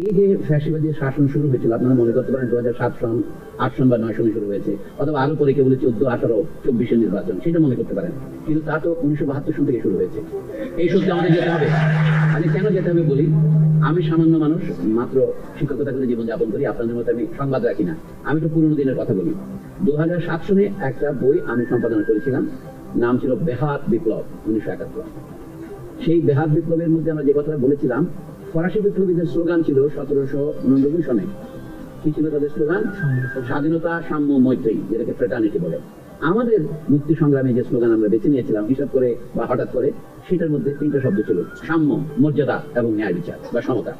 এই যে ফ্যাসিবাদী শাসন শুরু হয়েছিল, আপনারা মনে করতে পারেন দু হাজার সাত সন আট সন বা নয় সনে শুরু হয়েছে, অথবা আরও পরে কেবল চোদ্দ, আঠারো, চব্বিশের নির্বাচন, সেটা মনে করতে পারেন। কিন্তু তা তো উনিশশো বাহাত্তর সন থেকে শুরু হয়েছে। এই সত্যি আমাদের যেতে হবে। আগে কেন যেতে হবে বলি? আমি সামান্য মানুষ, মাত্র শিক্ষকতা করে জীবনযাপন করি, আপনাদের মতো আমি সংবাদ রাখি না। আমি তো পুরোনো দিনের কথা বলি। দু হাজার সাত সনে একটা বই আমি সম্পাদনা করেছিলাম, নাম ছিল বেহাত বিপ্লব, উনিশশো একাত্তর। সেই বেহাত বিপ্লবের মধ্যে আমরা যে কথাটা বলেছিলাম ফরাসি বিপ্লবীদের স্লোগান ছিল সতেরোশো উননব্বই সনে। কি ছিল তাদের স্লোগান? স্বাধীনতা সাম্য মৈত্রী যেটাকে ফ্রেটার্নিটি বলে। আমাদের মুক্তি সংগ্রামে যে স্লোগান আমরা বেছে নিয়েছিলাম হিসাব করে বা হঠাৎ করে সেটার মধ্যে তিনটা শব্দ ছিল সাম্য মর্যাদা এবং ন্যায় বিচার বা সমতা।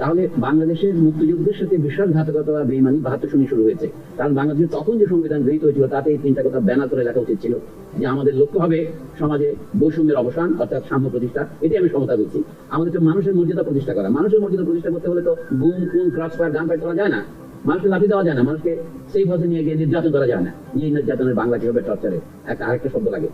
তাহলে বাংলাদেশের মুক্তিযুদ্ধের সাথে বিশ্বাসঘাতকতা বা বেইমানি বাহাত্তর সনে শুরু হয়েছে। কারণ বাংলাদেশের তখন যে সংবিধান গৃহীত হয়েছিল তাতে এই তিনটা কথা ব্যানার করে লেখা উচিত ছিল, যে আমাদের লক্ষ্য হবে সমাজে বৈষম্যের অবসান, অর্থাৎ সাম্য প্রতিষ্ঠা। এটি আমি সমতা বলছি আমাদের তো মানুষের মর্যাদা প্রতিষ্ঠা করা। মানুষের মর্যাদা প্রতিষ্ঠা করতে হলে তো গুম, খুন, ক্রস ফায়ার গান ফায়ার করা যায় না। মানুষকে লাঠি দেওয়া যায় না। মানুষকে সেই পথে নিয়ে গিয়ে নির্যাতন করা যায় না। এই নির্যাতনের বাংলা কীভাবে টর্চারে একটা আরেকটা শব্দ লাগে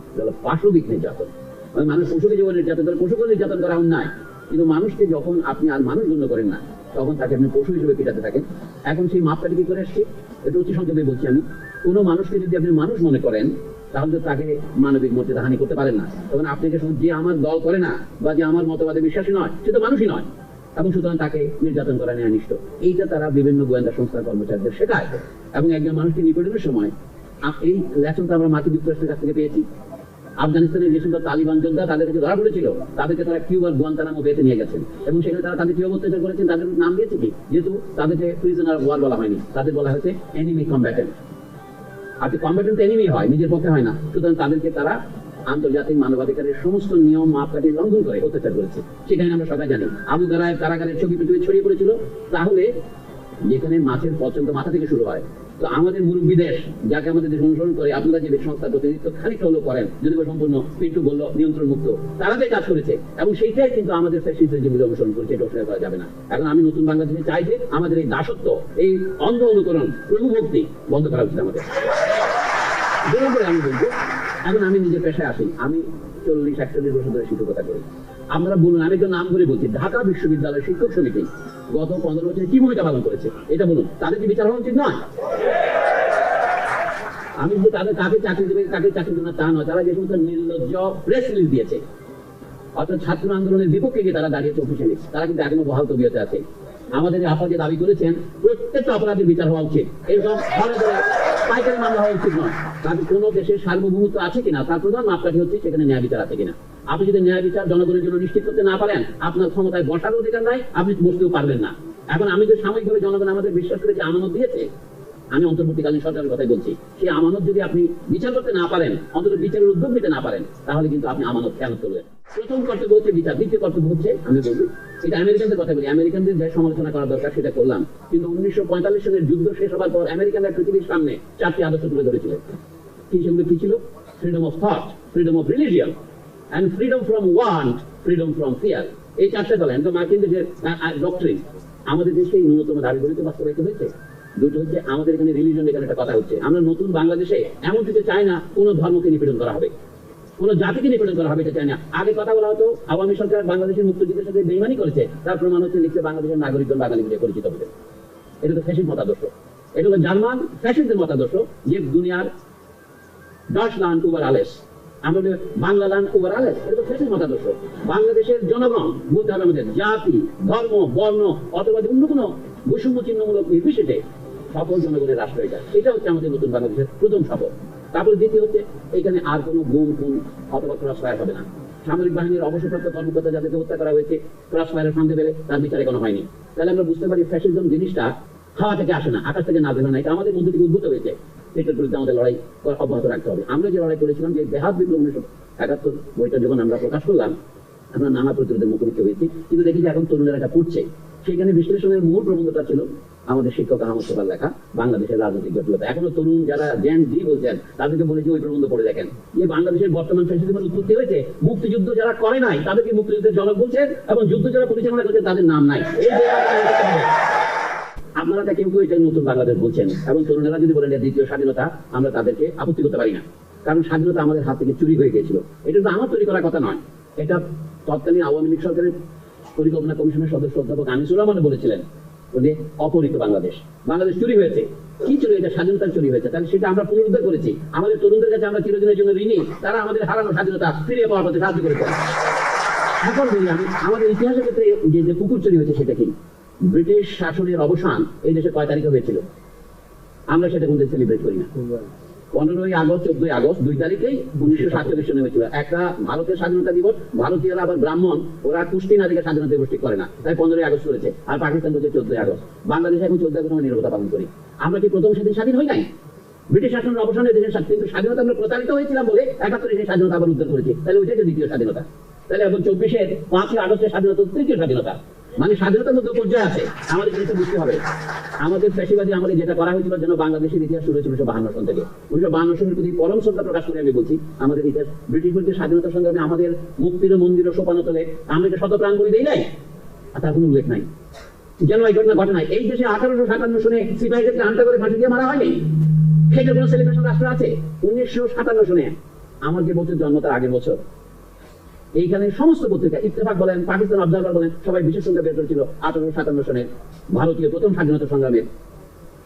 পাশবিক নির্যাতন। মানে মানুষ পশুকে যেমন নির্যাতন করে পশুকে নির্যাতন করা অন্যায় কিন্তু মানুষকে যখন আপনি আর মানুষ গণ্য করেন না, তখন তাকে আপনি পশু হিসেবে পিটাতে থাকেন। এখন সেই মাপকাঠি কি করে আসছে? এটা অতি সংক্ষেপে বলছি আমি। কোনো মানুষকে যদি আপনি মানুষ মনে করেন, তাহলে তো তাকে মানবিক মর্যাদা হানি করতে পারেন না। তখন আপনি যে যে আমার দল করে না, বা যে আমার মতবাদে বিশ্বাসী নয়, সে তো মানুষই নয়। এবং সুতরাং তাকে নির্যাতন করা নিয়ে অনিষ্ট এইটা তারা বিভিন্ন গোয়েন্দা সংস্থার কর্মচারীদের শেখায়। এবং একজন মানুষকে নিপীড়নের সময় এই লেসনটা আমরা মাতৃ যুক্তরাষ্ট্রের কাছ থেকে পেয়েছি। আফগানিস্তানের যে সমস্ত তালিবান যোদ্ধা তাদের কাছে ধরা পড়েছিল, তাদেরকে তারা কিউবার গুয়ান্তানামো বেতে নিয়ে গেছেন। এবং সেখানে তারা তাদের কীভাবে অত্যাচার করেছেন, তাদের নাম দিয়েছে কি? যেহেতু তাদেরকে প্রিজনার ওয়ার বলা হয়নি, তাদের বলা হয়েছে এনিমি কম্ব্যাটেন্ট আর কম্ব্যাটেন্ট এনিমি হয়, নিজের পক্ষে হয় না। সুতরাং তাদেরকে তারা আন্তর্জাতিক মানবাধিকারের সমস্ত নিয়ম মাপকাঠি লঙ্ঘন করে অত্যাচার করেছে। সেখানে আমরা সবাই জানি, আবু দারায় কারাগারের ছবি পৃথিবী ছড়িয়ে পড়েছিল। তাহলে যেখানে মাছের পর্যন্ত মাথা থেকে শুরু হয়। তো আমাদের মুরব্বী দেশ যাকে আমাদের দেশ অনুসরণ করে, আপনারা যে সংস্থার প্রতিনিধিত্ব খানিকটা হলেও করেন, যদি বা সম্পূর্ণ পিন্টু বলল নিয়ন্ত্রণ মুক্ত, তারা যে কাজ করেছে, এবং সেইটাই কিন্তু আমাদের ফ্যাসিস্টের যেগুলো অনুসরণ করেছে, এটা অস্বীকার করা যাবে না। এখন আমি নতুন বাংলাদেশে চাই যে আমাদের এই দাসত্ব, এই অন্ধ অনুকরণ, প্রভুভক্তি বন্ধ করা উচিত আমাদের। আমি বলব, এখন আমি নিজের পেশায় আসি, আমি চল্লিশ একচল্লিশ বছর ধরে শিক্ষকতা করি। আমরা বলুন আমি একজন নাম করে বলছি, ঢাকা বিশ্ববিদ্যালয় শিক্ষক সমিতি গত পনেরো বছরে কি ভূমিকা পালন করেছে? এটা বলুন, তাদের কি বিচার হওয়া উচিত নয়? আমি যে তাদের কাকে চাকরি দেবে, কাকে চাকরি দেবে না, তা নয়। তারা যে সমস্ত নির্লজ্জ প্রেস রিলিজ দিয়েছে, অর্থাৎ ছাত্র আন্দোলনের বিপক্ষে গিয়ে তারা দাঁড়িয়েছে অফিসিয়ালি তারা কিন্তু এখনও বহাল তবিয়তে আছে। আমাদের এই আপা যে দাবি করেছেন, প্রত্যেকটা অপরাধের বিচার হওয়া উচিত। এরকম পাইকারি মামলা হওয়া উচিত নয়। কারণ কোনো দেশের সার্বভৌমত্ব আছে কিনা, তার প্রধান মাপকাঠি হচ্ছে সেখানে ন্যায় বিচার আছে কিনা। আপনি যদি ন্যায় বিচার জনগণের জন্য নিশ্চিত করতে না পারেন, আপনার ক্ষমতায় বসার অধিকার নাই, আপনি বসতেও পারবেন না। এখন আমি যে সাময়িকভাবে জনগণ আমাদের বিশ্বাস করে যে আমানত দিয়েছে, আমি অন্তর্বর্তীকালীন সরকারের কথাই বলছি, সেই আমানত যদি আপনি বিচার করতে না পারেন, অন্তত বিচারের উদ্যোগ নিতে না পারেন, তাহলে কিন্তু আপনি আমানত খেয়াল করবেন। প্রথম কর্তব্য হচ্ছে বিচার, দ্বিতীয় কর্তব্য হচ্ছে আমি বলব এটা আমেরিকানদের কথা বলি, আমেরিকানদের যে সমালোচনা করা দরকার সেটা করলাম। কিন্তু উনিশশো পঁয়তাল্লিশ সালের যুদ্ধ শেষ হওয়ার পর আমেরিকানরা পৃথিবীর সামনে চারটি আদর্শ তুলে ধরেছিলেন। কি সেগুলো, কি ছিল? Freedom of thought freedom of religion and freedom from want freedom from fear এই চারটা দল তো মার্কিন দেশের ডক্টরিন আমাদের দেশে এই ন্যূনতম দাবিগুলিতে বাস্তবায়িত হয়েছে। দুটো হচ্ছে, আমাদের এখানে রিলিজন এখানে একটা কথা হচ্ছে? আমরা নতুন বাংলাদেশে এমন কিছু চাই না, কোনো ধর্মকে নিপীড়ন করা হবে। কোন জাতিকে নিপীড়ন করা হবে, এটা চাই না। আগে কথা বলা হতো, আওয়ামী সরকার বাংলাদেশের মুক্তিযুদ্ধের সাথে বেইমানি করেছে, তার প্রমাণ হচ্ছে লিখছে বাংলাদেশের নাগরিকগণ বাঙালি বলে পরিচিত হবে এটা তো ফ্যাসিস্ট মতাদর্শ। এটা হলো জার্মান ফ্যাসিস্টদের মতাদর্শ যে দুনিয়ার দশ লান উবার আলেস। আমাদের বাংলা লান উবার আলেস, এটা তো ফ্যাসিস্ট মতাদর্শ। বাংলাদেশের জনগণ বলতে হবে আমাদের জাতি, ধর্ম, বর্ণ, অথবা অন্য কোনো বৈষম্য চিহ্নমূলক নির্বিশেষে সকল জনগণের রাষ্ট্র এটা। এটা হচ্ছে আমাদের নতুন বাংলাদেশের প্রথম শপথ তারপরে দ্বিতীয় হচ্ছে, এখানে আর কোনো গুম, খুন অথবা ক্রস ফায়ার হবে না। সামরিক বাহিনীর অবসরপ্রাপ্ত কর্মকর্তা যাদেরকে হত্যা করা হয়েছে ক্রস ফায়ারের সন্দেহ পেলে তার বিচার এখনও হয়নি। তাহলে আমরা বুঝতে পারি ফ্যাসিজম জিনিসটা হাওয়া থেকে আসে না, আকাশ থেকে না না, এটা আমাদের মধ্যে থেকে উদ্ভূত হয়েছে। এটার বিরুদ্ধে আমাদের লড়াই অব্যাহত রাখতে হবে। আমরা যে লড়াই করেছিলাম, যে বেহাত বিপ্লব উনিশশো একাত্তর বইটা যখন আমরা প্রকাশ করলাম, আমরা নানা প্রতিরোধের মুখোমুখি হয়েছি। কিন্তু দেখি যে এখন তরুণেরা এটা পড়ছে সেখানে বিশ্লেষণের মূল প্রবন্ধটা ছিল আমাদের শিক্ষক আহমদ লেখা, বাংলাদেশের রাজনৈতিক জটিলতা। এখনও তরুণ যারা জ্ঞান জি বলছেন, তাদেরকে বলেছি ওই প্রবন্ধ পড়ে দেখেন। যে বাংলাদেশের বর্তমান ফ্যাসিজমের উৎপত্তি হয়েছে, মুক্তিযুদ্ধ যারা করে নাই, তাদেরকে মুক্তিযুদ্ধের জনক বলছেন এবং যুদ্ধ যারা পরিচালনা করছেন, তাদের নাম নাই। আপনারা তা কেউ কেউ এটা নতুন বাংলাদেশ বলছেন। এবং তরুণেরা যদি বলেন দ্বিতীয় স্বাধীনতা, আমরা তাদেরকে আপত্তি করতে পারি না। কারণ স্বাধীনতা আমাদের হাত থেকে চুরি হয়ে গিয়েছিল। এটা তো আমার তৈরি করার কথা নয়। এটা তৎকালীন আওয়ামী লীগ সরকারের পরিকল্পনা কমিশনের সদস্য অধ্যাপক আনিসুর রহমান বলেছিলেন। বলে অপহৃত বাংলাদেশ। বাংলাদেশ চুরি হয়েছে। কি চুরি হয়েছে স্বাধীনতার চুরি হয়েছে। তাহলে সেটা আমরা পুনরুদ্ধার করেছি। আমাদের তরুণদের কাছে আমরা চিরদিনের জন্য ঋণী। তারা আমাদের হারানো স্বাধীনতা ফিরিয়ে পাওয়ার পথে সাহায্য করেছে। এখন বলি আমি আমাদের ইতিহাসের ক্ষেত্রে যে যে পুকুর চুরি হয়েছে সেটা কি? ব্রিটিশ শাসনের অবসান এই দেশে কয় তারিখে হয়েছিল? আমরা সেটা কিন্তু সেলিব্রেট করি না। পনেরোই আগস্ট, চোদ্দই আগস্ট, দুই তারিখেই উনিশশো সাতচল্লিশ সনে হয়েছিল। একটা ভারতের স্বাধীনতা দিবস, ভারতীয়রা আবার ব্রাহ্মণ, ওরা কুষ্টি নারীকে স্বাধীনতা দিবস ঠিক করে না। তাই পনেরোই আগস্ট করেছে আর পাকিস্তান করছে চোদ্দই আগস্ট। বাংলাদেশ এখন চোদ্দ আগস্ট নিরবতা পালন করি। আমরা কি প্রথম সেদিন স্বাধীন হই নাই? ব্রিটিশ শাসনের অবসানে দেশের কিন্তু স্বাধীনতা আমরা প্রতারিত হয়েছিলাম বলে একাত্তরে সেই স্বাধীনতা আবার উদ্ধার করেছি। তাহলে ওইটাই দ্বিতীয় স্বাধীনতা। তাহলে এখন চব্বিশের পাঁচই আগস্টের স্বাধীনতা তৃতীয় স্বাধীনতা। মানে স্বাধীনতার মধ্যে পর্যায়ে আছে। আমাদের জিনিসটা বুঝতে হবে। আমাদের পেশিবাদী আমাদের যেটা করা হয়েছিল যেন বাংলাদেশের ইতিহাস শুরু হয়েছিল বাহান্ন সন থেকে। উনিশশো বাহান্ন সনের প্রতি পরম শ্রদ্ধা প্রকাশ করে আমি বলছি, আমাদের ইতিহাস, ব্রিটিশ বিরুদ্ধে স্বাধীনতা সংগ্রামে আমাদের মুক্তির মন্দির সোপানো তোলে আমরা শত প্রাণ বলি দেই নাই। আর তার কোনো উল্লেখ নাই। যেন এই ঘটনা ঘটে নাই। এই দেশে আঠারোশো সাতান্ন সনে সিপাহীদেরকে আনতে করে ফাঁসি দিয়ে মারা হয়নি। সেটার কোনো সেলিব্রেশন রাষ্ট্র আছে? উনিশশো সাতান্ন সনে আমার যে বছর জন্ম তার আগের বছর। এইখানে সমস্ত পত্রিকা, ইত্তেফাক বলেন, পাকিস্তান অবজারভার বলেন, সবাই বিশেষ সংখ্যা বের করেছিল আঠারোশো সাতান্ন সনে। ভারতীয় প্রথম স্বাধীনতা সংগ্রামের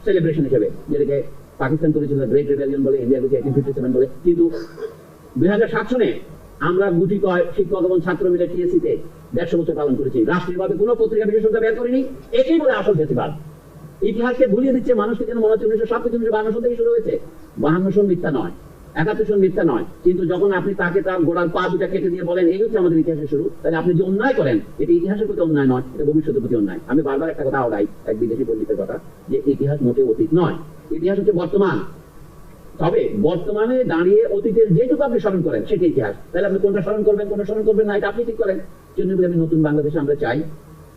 সেলিব্রেশন হিসেবে, যেটাকে পাকিস্তান করেছিল গ্রেট রেবেলিয়ন বলে ইন্ডিয়া বলে। কিন্তু দুই হাজার সাত সনে আমরা গুটি কয় শিক্ষক এবং ছাত্র মিলে টিএসসি তে দেড়শো বছর পালন করেছি। রাষ্ট্রীয়ভাবে কোনো পত্রিকা বিশেষ সংখ্যা বের করিনি এটাই বলে আসল ফেস্টিভাল। ইতিহাসকে ভুলিয়ে দিচ্ছে মানুষকে যেন মনে হচ্ছে উনিশশো সাতত্রিশ উনিশশো বাহান্ন সন থেকে শুরু হয়েছে। বাহান্ন সন মিথ্যা নয়। একাত্তর মিথ্যা নয়। কিন্তু যখন আপনি তাকে তার গোড়ার পা দুটা কেটে দিয়ে বলেন, এই হচ্ছে আমাদের ইতিহাসের শুরু, তাহলে আপনি যে অন্যায় করেন, এটা ইতিহাসের প্রতি অন্যায় নয়, এটা ভবিষ্যতের প্রতি অন্যায়। আমি বারবার একটা কথা আওড়াই এক বিদেশি পণ্ডিতের কথা, যে ইতিহাস মোটে অতীত নয়। ইতিহাস হচ্ছে বর্তমান। তবে বর্তমানে দাঁড়িয়ে অতীতের যেটুকু আপনি স্মরণ করেন, সেটা ইতিহাস। তাহলে আপনি কোনটা স্মরণ করবেন, কোনটা স্মরণ করবেন না, এটা আপনি ঠিক করেন। জন্য আমি নতুন বাংলাদেশে আমরা চাই।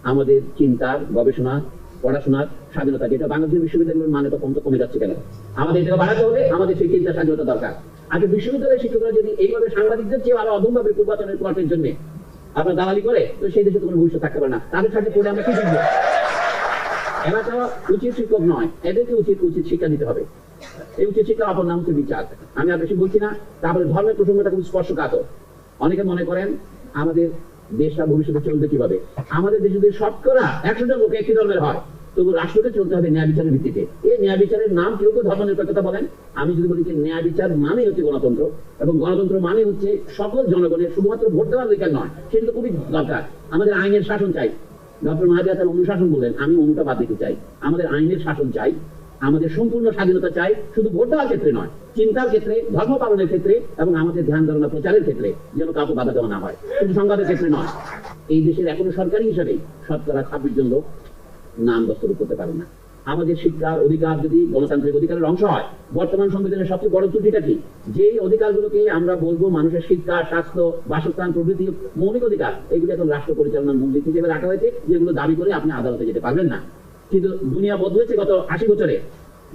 আমাদের চিন্তার গবেষণা পড়াশোনার স্বাধীনতা, যেটা বাংলাদেশের বিশ্ববিদ্যালয়ের মানে তো কম কমে যাচ্ছে কেন? আমাদের এটাকে বাড়াতে হবে, আমাদের সেই চিন্তার স্বাধীনতা দরকার। আজকে বিশ্ববিদ্যালয়ের শিক্ষকরা যদি এইভাবে সাংবাদিকদের চেয়ে আরও অধমভাবে পূর্বাচনের কোয়ার্টের জন্য, আপনার দালালি করে, তো সেই দেশে কোনো ভবিষ্যৎ থাকতে পারে না। তাদের সাথে পড়ে আমরা কি শিখব এরা তো উচিত শিক্ষক নয়, এদেরকে উচিত উচিত শিক্ষা দিতে হবে। এই উচিত শিক্ষা অপর নাম হচ্ছে বিচার। আমি আর বেশি বলছি না, তারপরে ধর্মের প্রসঙ্গটা খুব স্পর্শকাতর। অনেকে মনে করেন আমাদের দেশটা ভবিষ্যতে চলবে কীভাবে? আমাদের দেশে যদি শতকরা একশো জন লোক একটি ধর্মের হয়, তবু রাষ্ট্রকে চলতে হবে ন্যায় বিচারের ভিত্তিতে। এই ন্যায় বিচারের নাম কেউ কেউ ধর্ম নিরপেক্ষতা বলেন। আমি যদি বলি যে ন্যায় বিচার মানেই হচ্ছে গণতন্ত্র, এবং গণতন্ত্র মানে হচ্ছে সকল জনগণের শুধুমাত্র ভোট দেওয়ার অধিকার নয় সেটা তো খুবই দরকার। আমাদের আইনের শাসন চাই। ডক্টর মাহাদিয়া তার অনুশাসন বললেন, আমি অনুটা বাদ দিতে চাই। আমাদের আইনের শাসন চাই। আমাদের সম্পূর্ণ স্বাধীনতা চাই, শুধু ভোট দেওয়ার ক্ষেত্রে নয়, চিন্তার ক্ষেত্রে, ধর্ম পালনের ক্ষেত্রে এবং আমাদের ধ্যান ধারণা প্রচারের ক্ষেত্রে যেন কাউকে বাধা দেওয়া না হয়। শুধু সংবাদের ক্ষেত্রে নয়, এই দেশের এখনও সরকারি হিসাবে শতকরা ছাব্বিশ জন লোক নাম দস্তর করতে পারে না। আমাদের শিক্ষার অধিকার যদি গণতান্ত্রিক অধিকারের অংশ হয়, বর্তমান সংবিধানের সবচেয়ে বড় ত্রুটিটা কি? যে অধিকারগুলোকে আমরা বলব, মানুষের শিক্ষা, স্বাস্থ্য, বাসস্থান, প্রভৃতি, মৌলিক অধিকার, এগুলো এখন রাষ্ট্র পরিচালনার মূলনীতি হিসেবে রাখা হয়েছে, যেগুলো দাবি করে আপনি আদালতে যেতে পারবেন না। কিন্তু দুনিয়া বদলেছে গত আশি বছরে।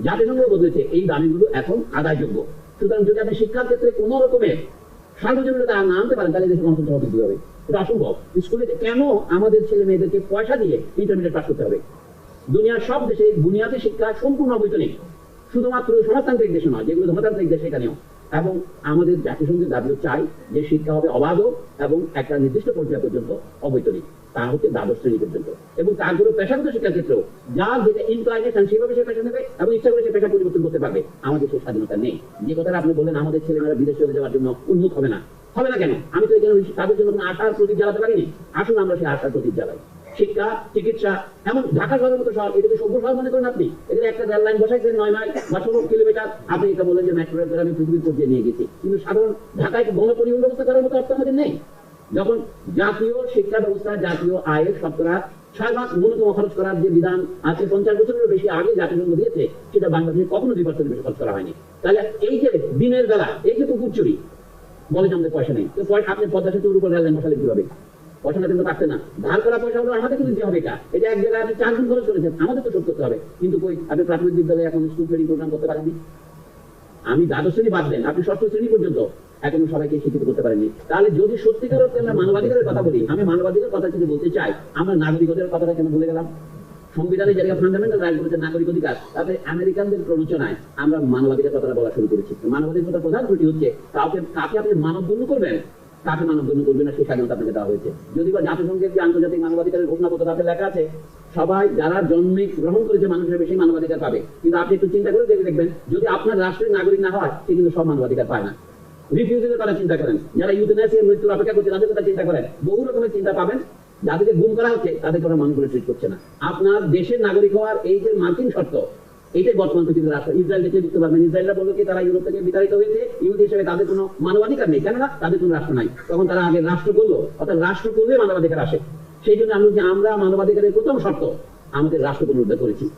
জাতিসংঘ বদলেছে, এই দাবিগুলো এখন আদায়যোগ্য। সুতরাং যদি আপনি শিক্ষার ক্ষেত্রে কোন রকমের সার্বজনীনতা না আনতে পারেন, তাহলে দেশে গণতন্ত্র হবে। কীভাবে এটা অসম্ভব। স্কুলে কেন আমাদের ছেলে মেয়েদেরকে পয়সা দিয়ে ইন্টারমিডিয়েট পাস করতে হবে? দুনিয়ার সব দেশে বুনিয়াদী শিক্ষা সম্পূর্ণ অবৈতনিক। শুধুমাত্র সমাজতান্ত্রিক দেশে নয়, যেগুলো ধর্মতান্ত্রিক দেশ সেখানেও। এবং আমাদের জাতিসংঘের দাবিও চাই যে শিক্ষা হবে অবাধ এবং একটা নির্দিষ্ট পর্যায় পর্যন্ত অবৈতনিক। তা হচ্ছে দ্বাদশ শ্রেণি পর্যন্ত এবং তারপরে পেশাগত শিক্ষার ক্ষেত্রেও যার যেটা ইনক্লাইনেশন সেভাবে সে পেশা নেবে এবং ইচ্ছা করে সে পেশা পরিবর্তন করতে পারবে। আমাদের সেই স্বাধীনতা নেই। যে কথাটা আপনি বললেন, আমাদের ছেলেমেয়েরা বিদেশ চলে যাওয়ার জন্য উন্মুখ হবে না। হবে না কেন? আমি তো এখানে তাদের জন্য আশার প্রতীক জ্বালাতে পারিনি। আসুন আমরা সেই আশার প্রতীক জ্বালাই। শিক্ষা, চিকিৎসা, এমন ঢাকা শহরের মতো শহর, এটাকে সভ্য শহর মনে করেন আপনি। এখানে একটা রেল লাইন বসাইছেন নয় মাইল বা ষোলো কিলোমিটার। আপনি এটা বলেন যে মেট্রো রেল আমি পৃথিবীর পর্যায়ে নিয়ে গেছি। কিন্তু সাধারণ ঢাকায় গণপরিবহন ব্যবস্থা করার মতো অর্থ আমাদের নেই? যখন জাতীয় শিক্ষা ব্যবস্থা, জাতীয় আয়ের শতকরা ছয় ভাগ ন্যূনতম খরচ করার যে বিধান আছে, পঞ্চাশ বছরের বেশি আগে জাতিসংঘ দিয়েছে, সেটা বাংলাদেশে কখনো দুই পার্সেন্ট বেশি খরচ করা হয়নি। তাহলে এই যে দিনের বেলা, এই যে পুকুর চুরি বলে আমাদের পয়সা নেই। তো আপনি পদ্মা সেতুর উপর রেল লাইন বসালে কীভাবে? পয়সা না দিতে পারছে না। ধার করা পয়সা হলো আমাদের কিন্তু দিতে হবে এটা। এটা এক জায়গায় আপনি চার গুণ খরচ করেছেন, আমাদের তো শোধ করতে হবে। কিন্তু কই, আপনি প্রাথমিক বিদ্যালয়ে এখন স্কুল ট্রেনিং প্রোগ্রাম করতে পারেননি? আমি দ্বাদশ শ্রেণি বাদ দেন, আপনি ষষ্ঠ শ্রেণি পর্যন্ত। এখনও সবাইকে শিক্ষিত করতে পারেননি তাহলে যদি সত্যিকার অর্থে আমরা মানবাধিকারের কথা বলি, আমি মানবাধিকার কথা যদি বলতে চাই, আমরা নাগরিকদের কথাটা কেন বলে গেলাম? সংবিধানে জায়গা ফান্ডামেন্টাল রাইট বলেছে নাগরিক অধিকার, তাতে আমেরিকানদের প্ররোচনায় আমরা মানবাধিকার কথাটা বলা শুরু করেছি। মানবাধিকার প্রধান ত্রুটি হচ্ছে, কাউকে, কাকে আপনি মানব গণ্য করবেন? কাকে মানব গণ্য করবেন না সেই স্বাধীনতা আপনাকে দেওয়া হয়েছে। যদি বা জাতিসংঘের যে আন্তর্জাতিক মানবাধিকারের ঘোষণাপত্র তাতে লেখা আছে, সবাই যারা জন্মে গ্রহণ করেছে মানুষের বেশি মানবাধিকার পাবে। কিন্তু আপনি একটু চিন্তা করে দেখে দেখবেন, যদি আপনার রাষ্ট্রের নাগরিক না হয়, সে কিন্তু সব মানবাধিকার পায় না। রিফিউজিদের চিন্তা করেন। যারা মৃত্যুর অপেক্ষা করছে, তাদের কথা চিন্তা করেন। বহু রকমের চিন্তা পাবেন। যাদেরকে গুম করা হচ্ছে ট্রিট করছে না। আপনার দেশের নাগরিক হওয়ার এই যে মার্কিন শর্ত বর্তমান পৃথিবীর রাষ্ট্র। ইসরায়েল বুঝতে পারবেন ইসরায়েলরা বলল কি, তারা ইউরোপ থেকে বিতাড়িত হয়েছে। হিসেবে তাদের কোনো মানবাধিকার নেই। কেননা তাদের কোনো রাষ্ট্র নাই। তখন তারা আগে রাষ্ট্র করল। অর্থাৎ রাষ্ট্র করলে মানবাধিকার আসে। সেই জন্য আমি আমরা মানবাধিকারের প্রথম শর্ত, আমাদের রাষ্ট্র পুনরুদ্ধার করেছি।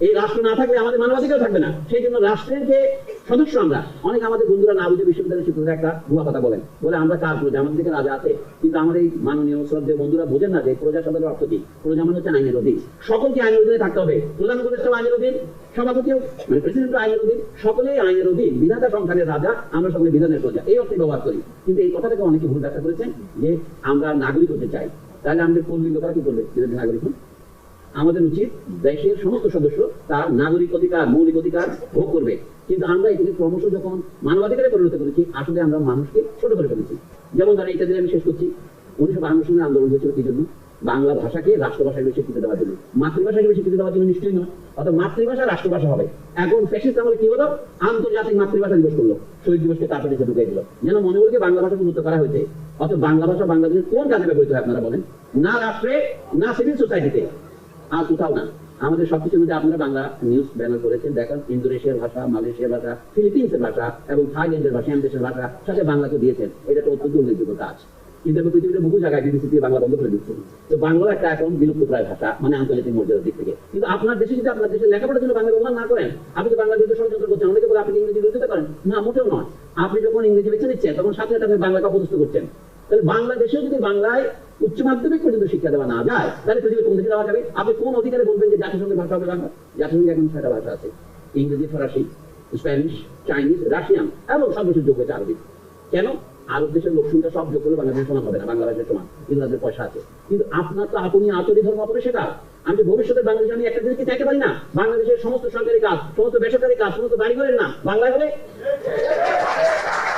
এই রাষ্ট্র না থাকলে আমাদের মানবাধিকার থাকবে না। সেই জন্য রাষ্ট্রের যে সদস্য আমরা, অনেক আমাদের বন্ধুরা না বুঝে বিশ্ববিদ্যালয়ের শিক্ষকরা একটা ভুয়া কথা বলেন। বলে আমরা কার প্রজা? আমাদের দিকে রাজা আছে। কিন্তু আমার এই মাননীয় শ্রদ্ধেয় বন্ধুরা বোঝেন না যে প্রজা শব্দের অর্থ কি? প্রজা মানে হচ্ছে আইনের অধীন। সকলকে আইনের অধীনে থাকতে হবে। প্রধান উপদেষ্টা আইনের অধীন, সভাপতিও মানে প্রেসিডেন্ট আইনের অধীন। সকলেই আইনের অধীন। বিধাতা সংখ্যানের রাজা, আমরা সকলে বিধানের প্রজা। এই অর্থে ব্যবহার করি। কিন্তু এই কথাটাকে অনেকে ভুল ব্যাখ্যা করেছেন যে আমরা নাগরিক হতে চাই। তাহলে আমাদের পল্লী লোকেরা কি করবে নাগরিক আমাদের উচিত দেশের সমস্ত সদস্য তার নাগরিক অধিকার, মৌলিক অধিকার ভোগ করবে। কিন্তু আমরা এটাকে ক্রমশ যখন মানবাধিকারে পরিণত করেছি, আসলে আমরা মানুষকে ছোট করে ফেলেছি। যেমন ধরেন এটা দিয়ে আমি শেষ করছি, উনিশশো বাহান্ন সালে আন্দোলন হয়েছিল কি জন্য? বাংলা ভাষাকে রাষ্ট্রভাষা হিসেবে স্বীকৃতি দেওয়ার জন্য। মাতৃভাষা হিসেবে স্বীকৃতি দেওয়ার জন্য নিশ্চয়ই নয়, অর্থাৎ মাতৃভাষা রাষ্ট্রভাষা হবে। এখন ফ্যাসিস্ট আমলে কি হলো? আন্তর্জাতিক মাতৃভাষা দিবস করল। শহীদ দিবসকে তারপরে এসে ঢুকে দিল। যেন মনে হলো কি বাংলা ভাষা উন্নত করা হয়েছে। অর্থাৎ বাংলা ভাষা বাংলাদেশের কোন কাজে ব্যবহৃত হয় আপনারা বলেন? না রাষ্ট্রে, না সিভিল সোসাইটিতে আর কোথাও না। আমাদের সবকিছুর মধ্যে আপনারা বাংলা নিউজ ব্যানার করেছেন, দেখেন, ইন্দোনেশিয়ার ভাষা, মালয়েশিয়ার ভাষা, ফিলিপিন্সের ভাষা এবং থাইল্যান্ডের ভাষা দেশের ভাষা সাথে বাংলাকে দিয়েছেন। এটা অত্যন্ত উল্লেখযোগ্য কাজ। কিন্তু এখন পৃথিবীতে বহু জায়গায় দিয়ে বাংলা বন্ধ করে তো বাংলা একটা এখন বিলুপ্ত প্রায় ভাষা মানে আন্তর্জাতিক মর্যাদার দিক থেকে। কিন্তু আপনার দেশে যদি আপনার দেশে লেখাপড়ার জন্য বাংলা ব্যবহার না করেন, আপনি তো বাংলা বিরুদ্ধে ষড়যন্ত্র করছেন। অনেকে বলে আপনি ইংরেজি বিরোধিতা না, মোটেও নয়। আপনি যখন ইংরেজি বেছে নিচ্ছেন, তখন সাথে সাথে বাংলাকে অপদস্থ করছেন। তাহলে বাংলাদেশেও যদি বাংলায় উচ্চ মাধ্যমিক পর্যন্ত শিক্ষা দেওয়া না যায়, তাহলে পৃথিবীর কোন দেশে দেওয়া যাবে? আপনি কোন অধিকারে বলবেন যে জাতিসংঘের ভাষা হবে বাংলা? জাতিসংঘে এখন ছয়টা ভাষা আছে। ইংরেজি, ফরাসি, স্প্যানিশ, চাইনিজ, রাশিয়ান, এবং সর্বশেষ যোগ হয়েছে আরবি। কেন? আরব দেশের লোক সংখ্যা সব যোগ করলে বাংলাদেশের সমান হবে না বাংলাদেশের সমান, কিন্তু তাদের পয়সা আছে। কিন্তু আপনার তো আপনি আচরি ধর্ম অপরে সেটা। আমি ভবিষ্যতে বাংলাদেশে, আমি একটা জিনিসকে চাইতে পারি না? বাংলাদেশের সমস্ত সরকারি কাজ, সমস্ত বেসরকারি কাজ, সমস্ত বাড়িঘরের নাম বাংলায় হবে?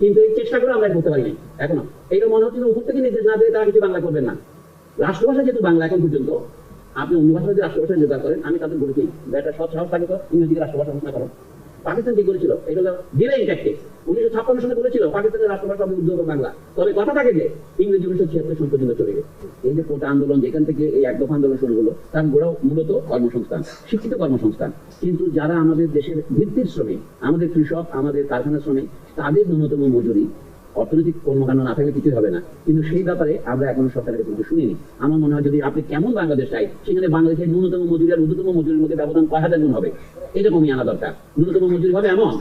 কিন্তু এই চেষ্টা করে আমরা করতে পারিনি, এখনও। এইটা মনে হচ্ছে উপর থেকে নির্দেশ না দিয়ে তারা কিছু বাংলা করবেন না। রাষ্ট্রভাষা যেহেতু বাংলা এখন পর্যন্ত, আপনি অন্য ভাষা যদি রাষ্ট্রভাষা জোগাড় করেন, আমি তাদের বলেছি একটা সৎ সাহস থাকে তো ইংরেজিকে রাষ্ট্রভাষা ঘোষণা করো। পাকিস্তান কি করেছিল? এটা হলো ইন্ট্যাক্টে উনিশশো ছাপ্পান্ন সালে বলেছিল, পাকিস্তানের রাষ্ট্রভাষা উদ্যোগ বাংলা। তবে কথা থাকে যে, ইংরেজি উনিশশো ছিয়াত্তর সাল পর্যন্ত চলে গেছে। এই যে কোটা আন্দোলন যেখান থেকে এই এক দফা আন্দোলন শুরু হলো, তার গোড়াও মূলত কর্মসংস্থান, শিক্ষিত কর্মসংস্থান। কিন্তু যারা আমাদের দেশের ভিত্তির শ্রমিক, আমাদের কৃষক, আমাদের কারখানা শ্রমিক, তাদের ন্যূনতম মজুরি অর্থনৈতিক কর্মকাণ্ড না থাকলে কিছুই হবে না। কিন্তু সেই ব্যাপারে আমরা এখনও সরকারের কিন্তু শুনিনি। আমার মনে হয় যদি আপনি কেমন বাংলাদেশ চাই, সেখানে বাংলাদেশের ন্যূনতম মজুরি আর ঊর্ধ্বতম মজুরির মধ্যে ব্যবধান কয় হাজার গুণ হবে? এটা কমিয়ে আনা দরকার। ন্যূনতম মজুরি হবে এমন।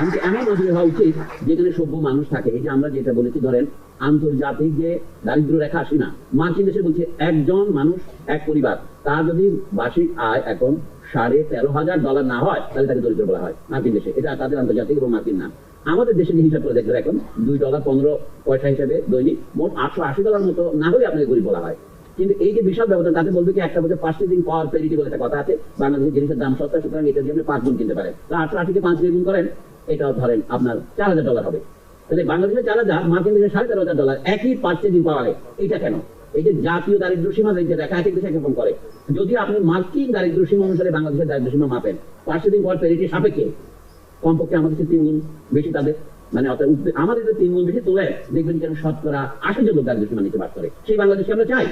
এমনকি এমন মজুরি হওয়া উচিত যেখানে সভ্য মানুষ থাকে, এই যে আমরা যেটা বলেছি, ধরেন আন্তর্জাতিক যে দারিদ্র রেখা আসি না, মার্কিন দেশে বলছে একজন মানুষ, এক পরিবার, তার যদি বার্ষিক আয় এখন সাড়ে তেরো হাজার ডলার না হয়, তাহলে তাকে দরিদ্র বলা হয়, মার্কিন দেশে। এটা তাদের আন্তর্জাতিক এবং মার্কিন না আমাদের দেশে যে হিসাব করে দেখবেন এখন দুই ডলার পনেরো পয়সা হিসেবে দৈনিক মোট আটশো আশি ডলার মতো না হলে আপনাকে গরিব বলা হয়। কিন্তু এই যে বিশাল ব্যবধান তাতে বলবে কি, একটা বছর পাঁচটি দিন পাওয়ার পেরিটি বলে একটা কথা আছে, বাংলাদেশের জিনিসের দাম সস্তা সুতরাং এটা দিয়ে আপনি পাঁচ গুণ কিনতে পারেন। তো আটশো আশিকে পাঁচ গুণ করেন এটাও ধরেন আপনার চার হাজার ডলার হবে। তাহলে বাংলাদেশের চার হাজার, মার্কিন দেশে সাড়ে তেরো হাজার ডলার একই দিন পাওয়া যায়। এটা কেন? এই যে জাতীয় দারিদ্র সীমা যে দেখা এক দেশে একরকম করে। যদি আপনি মার্কিন দারিদ্র সীমা অনুসারে বাংলাদেশের দারিদ্র সীমা মাপেন পাঁচটি দিন পর পেরিটি সাপেক্ষে কমপক্ষে আমাদের তিন গুণ বেশি তাদের। মানে অর্থাৎ আমাদের তিন গুণ বেশি তোলে দেখবেন কেন শতকরা আশি জন লোক দারিদ্র সীমা বাস করে সেই বাংলাদেশকে আমরা চাই।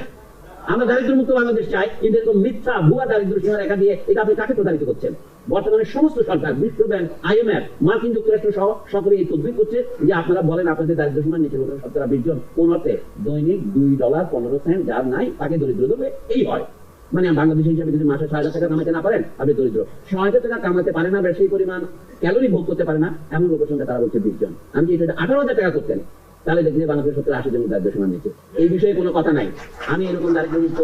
আমরা দারিদ্র মুক্ত বাংলাদেশ চাই, কিন্তু এরকম মিথ্যা, ভুয়া দারিদ্র সীমা রেখা দিয়ে এটা আপনি কাকে প্রতারিত করছেন? বর্তমানে সমস্ত সরকার বিশ্ব ব্যাংক আইএমএফ মার্কিন যুক্তরাষ্ট্র সহ সকলে এই তদবির করছে যে আপনারা বলেন আপনাদের দারিদ্র সীমার নিচে বলুন শতকরা বিশ জন কোন অর্থে? দৈনিক দুই ডলার পনেরো সেন্ট, যার নাই, তাকে দরিদ্র দেবে। এই হয়। মানে বাংলাদেশ হিসাবে যদি মাসে ছয় হাজার টাকা কামাতে না পারেন, আপনি দরিদ্র। ছয় হাজার টাকা কামাতে পারে না বা সেই পরিমাণ, ক্যালোরি ভোগ করতে পারে না, এমন লোকের সংখ্যা তারা বলছে বিশ জন। আমি যদি আঠারো হাজার টাকা করতেন? তাহলে দেখবে বাংলাদেশের সত্তর আশি জন দারিদ্র সীমার নিচে এই বিষয়ে কোনো কথা নাই। আমি এরকম দারিদ্র মুক্ত